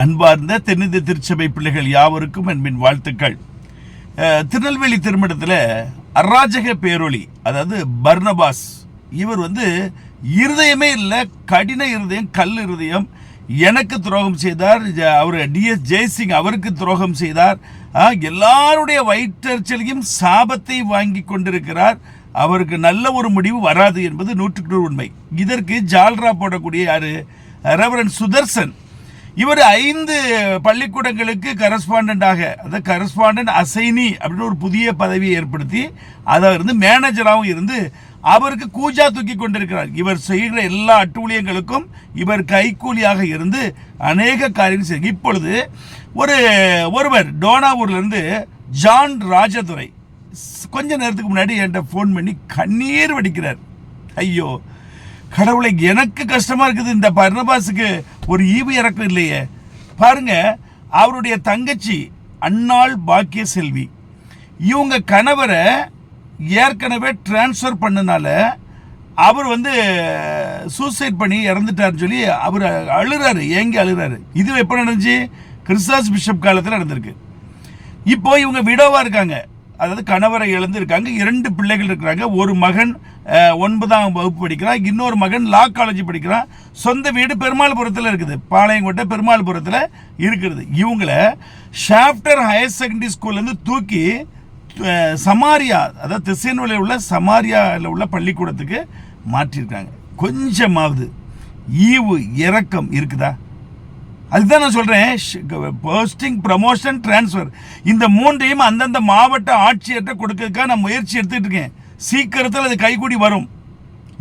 அன்பார்ந்த தென்னிந்திய திருச்சபை பிள்ளைகள் யாவருக்கும் அன்பின் வாழ்த்துக்கள். திருநெல்வேலி திருமணத்தில் அராஜக பேரொளி அதாவது பர்னபாஸ் இவர் வந்து இருதயமே இல்லை கடின இருதயம் கல் இருதயம் எனக்கு துரோகம் செய்தார் ஜ- அவர் டிஎஸ் ஜெய்சிங் அவருக்கு துரோகம் செய்தார். எல்லாருடைய வயிற்றறிச்சலையும் சாபத்தை வாங்கி கொண்டிருக்கிறார். அவருக்கு நல்ல ஒரு முடிவு வராது என்பது நூற்றுக்கு நூறு உண்மை. இதற்கு ஜால்ரா போடக்கூடிய யாரு? ரெவரன் சுதர்சன். இவர் ஐந்து பள்ளிக்கூடங்களுக்கு கரஸ்பாண்டாக அதாவது கரஸ்பாண்டன்ட் அசைனி அப்படின்னு ஒரு புதிய பதவியை ஏற்படுத்தி அதை இருந்து மேனேஜராகவும் இருந்து அவருக்கு கூஜா தூக்கி கொண்டிருக்கிறார். இவர் செய்கிற எல்லா அட்டூழியங்களுக்கும் இவர் கைக்கூலியாக இருந்து அநேக காரியம் செய்ய இப்பொழுது ஒரு ஒருவர் டோனாவூர்லேருந்து ஜான் ராஜதுரை கொஞ்ச நேரத்துக்கு முன்னாடி என்கிட்ட ஃபோன் பண்ணி கண்ணீர் வடிக்கிறார். ஐயோ கடவுளை எனக்கு கஷ்டமா இருக்குது. இந்த பர்ணபாஸுக்கு ஒரு ஈவு இறக்கம் இல்லையே. பாருங்க அவருடைய தங்கச்சி அன்னாள் பாக்கிய செல்வி இவங்க கணவரை ஏற்கனவே டிரான்ஸ்ஃபர் பண்ணனால அவர் வந்து சூசைட் பண்ணி இறந்துட்டாருன்னு சொல்லி அவர் அழுறாரு ஏங்கி அழுறாரு. இது எப்போ நடந்துச்சு? கிறிஸ்தாஸ் பிஷப் காலத்தில் நடந்திருக்கு. இப்போ இவங்க விடோவா இருக்காங்க. அதாவது கணவரை இழந்திருக்காங்க. இரண்டு பிள்ளைகள் இருக்கிறாங்க. ஒரு மகன் ஒன்பதாம் வகுப்பு படிக்கிறான். இன்னொரு மகன் லா காலேஜ் படிக்கிறான். சொந்த வீடு பெருமாள்புரத்தில் இருக்குது. பாளையங்கோட்டை பெருமாள்புரத்தில் இருக்கிறது இவங்கள ஷாஃப்டர் ஹையர் செகண்டரி ஸ்கூல்லேருந்து தூக்கி சமாரியா அதாவது திசையன்வலையில் உள்ள சமாரியாவில் உள்ள பள்ளிக்கூடத்துக்கு மாற்றிருக்காங்க. கொஞ்சமாவது ஈவு இறக்கம் இருக்குதா? அதுதான் நான் சொல்கிறேன் போஸ்டிங் ப்ரமோஷன் ட்ரான்ஸ்ஃபர் இந்த மூன்றையும் அந்தந்த மாவட்ட ஆட்சியர்கிட்ட கொடுக்கறதுக்காக நான் முயற்சி எடுத்துகிட்டு இருக்கேன். சீக்கிரத்தில் அது கைகூடி வரும்.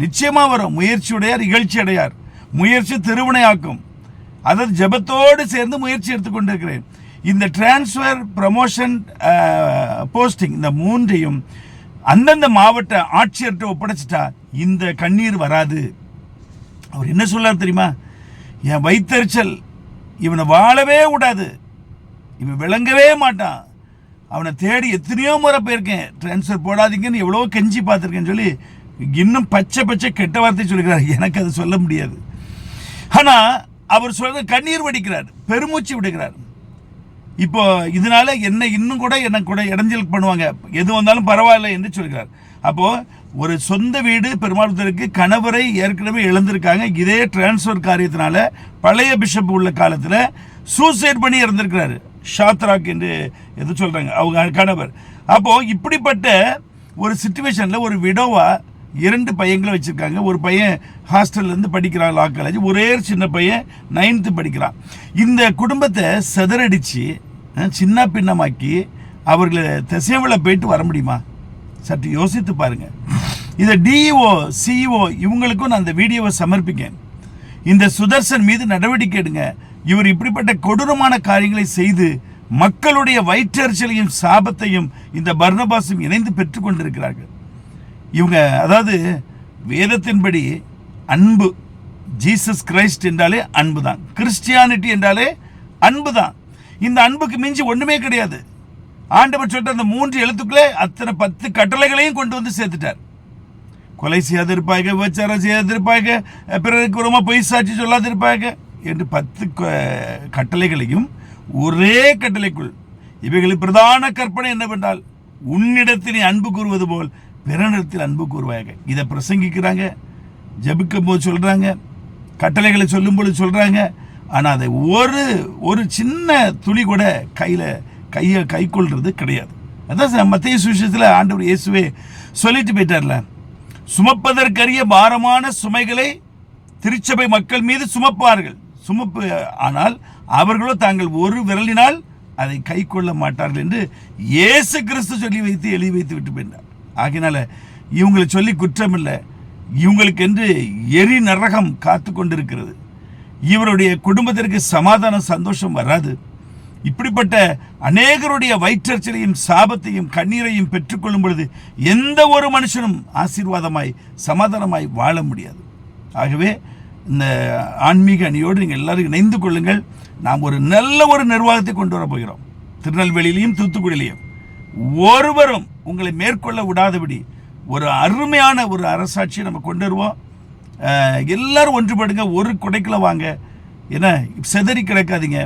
நிச்சயமாக வரும். முயற்சியுடையார் இகழ்ச்சி அடையார் முயற்சி திருவினையாக்கும். அதாவது ஜெபத்தோடு சேர்ந்து முயற்சி எடுத்துக்கொண்டிருக்கிறேன் இந்த டிரான்ஸ்ஃபர் ப்ரமோஷன் போஸ்டிங் இந்த மூன்றையும் அந்தந்த மாவட்ட ஆட்சியர்கிட்ட ஒப்படைச்சிட்டா இந்த கண்ணீர் வராது. அவர் என்ன சொல்லார் தெரியுமா? என் வைத்தறிச்சல் இவனை வாழவே விடாது. இவன் விளங்கவே மாட்டான். அவனை தேடி எத்தனையோ முறை போயிருக்கேன். ட்ரான்ஸ்ஃபர் போடாதீங்கன்னு எவ்வளோ கெஞ்சி பார்த்துருக்கேன்னு சொல்லி இன்னும் பச்சை பச்சை கெட்ட வார்த்தை சொல்லிக்கிறார். எனக்கு அது சொல்ல முடியாது. ஆனால் அவர் சொல்கிற கண்ணீர் வடிக்கிறார். பெருமூச்சு விடுகிறார். இப்போ இதனால என்னை இன்னும் கூட எனக்கு கூட இடைஞ்சல் பண்ணுவாங்க. எது வந்தாலும் பரவாயில்ல என்று சொல்கிறார். அப்போது ஒரு சொந்த வீடு பெருமாள்தருக்கு கணவரை ஏற்கனவே இழந்திருக்காங்க. இதே டிரான்ஸ்ஃபர் காரியத்தினால பழைய பிஷப் உள்ள காலத்தில் சூசைட் பண்ணி இறந்திருக்கிறாரு. ஷாத்ராக் என்று எது சொல்கிறாங்க அவங்க கணவர். அப்போது இப்படிப்பட்ட ஒரு சுச்சுவேஷனில் ஒரு விடோவா இரண்டு பையங்களை வச்சுருக்காங்க. ஒரு பையன் ஹாஸ்டல்லேருந்து படிக்கிறான் லா காலேஜ் ஒரே சின்ன பையன் நைன்த்து படிக்கிறான். இந்த குடும்பத்தை செதறடித்து சின்ன பின்னமாக்கி அவர்களை திசைவில் போயிட்டு வர முடியுமா? சற்று யோசித்து பாருங்க. இதை டிஇஓ சிஇஓ இவங்களுக்கும் நான் அந்த வீடியோவை சமர்ப்பிக்கேன் இந்த சுதர்சன் மீது நடவடிக்கை எடுங்க. இவர் இப்படிப்பட்ட கொடூரமான காரியங்களை செய்து மக்களுடைய வயிற்றறிச்சலையும் சாபத்தையும் இந்த பர்ணபாசும் இணைந்து பெற்றுக்கொண்டிருக்கிறார்கள் இவங்க அதாவது வேதத்தின்படி அன்பு ஜீசஸ் கிரைஸ்ட் என்றாலே அன்பு தான் கிறிஸ்டியானிட்டி என்றாலே அன்பு தான் இந்த அன்புக்கு மிஞ்சி ஒண்ணுமே கிடையாது. ஆண்டவர் சொல்ற அந்த மூன்று எழுத்துக்களே அத்தனை பத்து கட்டளைகளையும் கொண்டு வந்து சேர்த்துட்டார். கொலை செய்யாதிருப்பாங்க விபச்சாரம் செய்யாதிருப்பாங்க பிறருக்கு ரொம்ப பொய் சாட்சி சொல்லாதிருப்பாங்க என்று பத்து க- கட்டளைகளையும் ஒரே கட்டளைக்குள் இவைகளின் பிரதான கற்பனை என்னவென்றால் உன்னிடத்தில் நீ அன்பு கூறுவது போல் பிறனிடத்தில் அன்பு கூறுவாயாக. இதை பிரசங்கிக்கிறாங்க ஜபிக்கும் போது சொல்கிறாங்க கட்டளைகளை சொல்லும் பொழுது ஆனால் அதை ஒரு ஒரு சின்ன துளி கூட கையில் கையை கை கிடையாது. அதான் மத்திய சுவிசேஷத்தில் ஆண்டவர் இயேசுவே சொல்லிட்டு போயிட்டார்ல. சுமப்பதற்கரிய பாரமான சுமைகளை திருச்சபை மக்கள் மீது சுமப்பார்கள். சுமப்பு ஆனால் அவர்களோ தாங்கள் ஒரு விரலினால் அதை கை கொள்ள மாட்டார்கள் என்று இயேசு கிறிஸ்து சொல்லி வைத்து எழுதி வைத்து விட்டு போயிட்டார். ஆகினால இவங்களை சொல்லி குற்றம் இல்லை. இவங்களுக்கு என்று எரி நரகம் காத்து கொண்டிருக்கிறது இவருடைய குடும்பத்திற்கு சமாதான சந்தோஷம் வராது. இப்படிப்பட்ட அநேகருடைய வயிற்றச்சலையும் சாபத்தையும் கண்ணீரையும் பெற்றுக்கொள்ளும் பொழுது எந்த ஒரு மனுஷனும் ஆசீர்வாதமாய் சமாதானமாய் வாழ முடியாது. ஆகவே இந்த ஆன்மீக அணியோடு நீங்கள் எல்லாரும் இணைந்து கொள்ளுங்கள். நாம் ஒரு நல்ல ஒரு நிர்வாகத்தை கொண்டு வர போகிறோம். திருநெல்வேலியிலையும் தூத்துக்குடியிலையும். ஒருவரும் உங்களை மேற்கொள்ள விடாதபடி ஒரு அருமையான ஒரு அரசாட்சியை நம்ம கொண்டு வருவோம். எல்லாரும் ஒன்றுபடுங்க ஒரு குடைக்குள்ள வாங்க. என்ன செதறி கிடக்காதீங்க.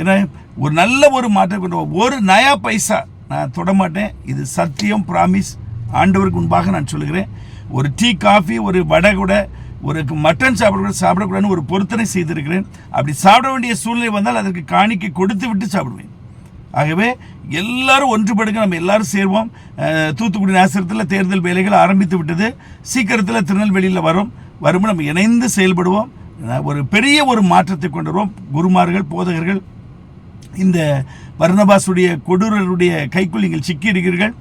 ஏன்னா ஒரு நல்ல ஒரு மாற்றம் கொண்டு ஒரு நயா பைசா நான் தொட மாட்டேன். இது சத்தியம் ப்ராமிஸ் ஆண்டவருக்கு முன்பாக நான் சொல்லுகிறேன். ஒரு டீ காஃபி ஒரு வடை கூட ஒரு மட்டன் சாப்பிட சாப்பிடக்கூடாதுன்னு ஒரு பொருத்தனை செய்திருக்கிறேன். அப்படி சாப்பிட வேண்டிய சூழ்நிலை வந்தால் அதற்கு காணிக்கை கொடுத்து விட்டு சாப்பிடுவேன். ஆகவே எல்லாரும் ஒன்றுபடுங்க. நம்ம எல்லாரும் சேர்வோம். தூத்துக்குடி நேசரத்தில் தேர்தல் வேலைகள் ஆரம்பித்து விட்டது. சீக்கிரத்தில் திருநெல்வேலியில் வரும். வரும்போது நம்ம இணைந்து செயல்படுவோம். ஒரு பெரிய ஒரு மாற்றத்தை கொண்டு வருவோம். குருமார்கள் போதகர்கள் இந்த வர்ணபாசுடைய கொடூரருடைய கைக்குள் நீங்கள் சிக்கியிருக்கிறீர்கள்.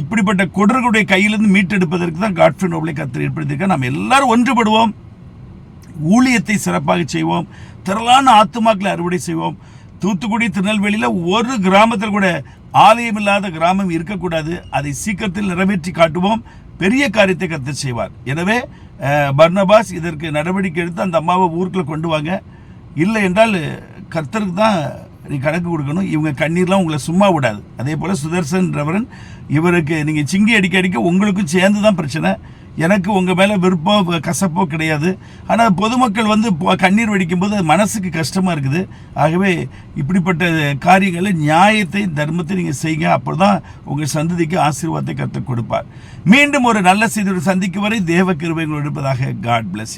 இப்படிப்பட்ட கொடர்களுடைய கையிலிருந்து மீட்டெடுப்பதற்கு தான் காட்ஃபி நோபலை கத்தர் ஏற்படுத்தியிருக்க நாம் எல்லாரும் ஒன்றுபடுவோம். ஊழியத்தை சிறப்பாக செய்வோம். திரளான ஆத்துமாக்களை அறுவடை செய்வோம். தூத்துக்குடி திருநெல்வேலியில் ஒரு கிராமத்தில் கூட ஆலயம் இல்லாத கிராமம் இருக்கக்கூடாது. அதை சீக்கிரத்தில் நிறைவேற்றி காட்டுவோம். பெரிய காரியத்தை கத்து செய்வார். எனவே பர்னபாஸ் இதற்கு நடவடிக்கை எடுத்து அந்த அம்மாவை ஊருக்குள்ளே கொண்டு வாங்க. இல்லை என்றால் கர்த்தருக்கு தான் கணக்கு கொடுக்கணும். இவங்க கண்ணீர்லாம் உங்களை சும்மா விடாது. அதே போல் சுதர்சன் ரவரன் இவருக்கு நீங்கள் சிங்கி அடிக்க அடிக்க உங்களுக்கும் சேர்ந்து தான் பிரச்சனை. எனக்கு உங்கள் மேலே விருப்பம் கசப்போ கிடையாது. ஆனால் பொதுமக்கள் வந்து கண்ணீர் வடிக்கும்போது அது மனசுக்கு கஷ்டமாக இருக்குது. ஆகவே இப்படிப்பட்ட காரியங்களை நியாயத்தை தர்மத்தை நீங்கள் செய்யுங்க. அப்போ தான் உங்கள் சந்ததிக்கு ஆசீர்வாதத்தை கற்றுக் கொடுப்பார். மீண்டும் ஒரு நல்ல செய்தியோடு சந்திக்கும் வரை தேவ கிருபைகள் எடுப்பதாக காட் bless